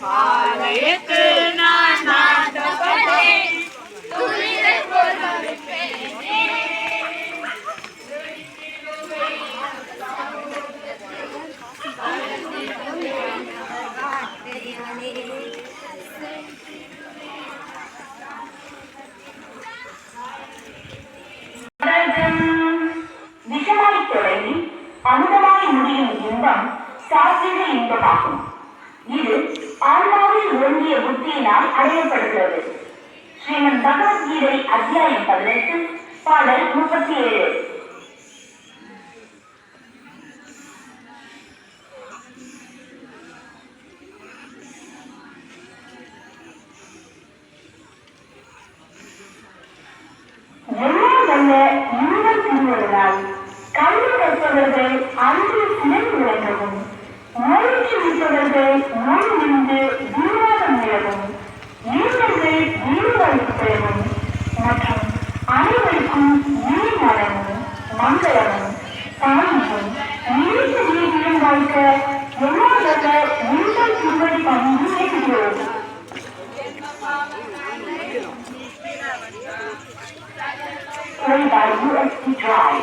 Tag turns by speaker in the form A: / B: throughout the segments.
A: Happy! இன்பமாகும் இது ஆன்மாவில் ஒன்றிய புத்தியினால் அடையப்படுகிறது. ஸ்ரீமன் பகவத்கீதை அத்தியாயம் பதினெட்டு பாடல் முப்பத்தி ஏழு கல்வி கற்பவர்கள் அன்று சிலை விளங்கவும் மகிழ்ச்சி விட்டவர்கள் முன் நின்று தீவிரம் நிலவும் ஈழர்கள் வீரவாய்ப்பு பெறவும் மற்றும் அனைவருக்கும் நீர் நலமும் மங்களமும் தாழ்வும் நீண்ட வீதியும் வாய்க்க எல்லாம் வல்ல இன்பம் திருவடி பணிந்து செய்கிறோம் Played by USD Drive.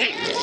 B: hit.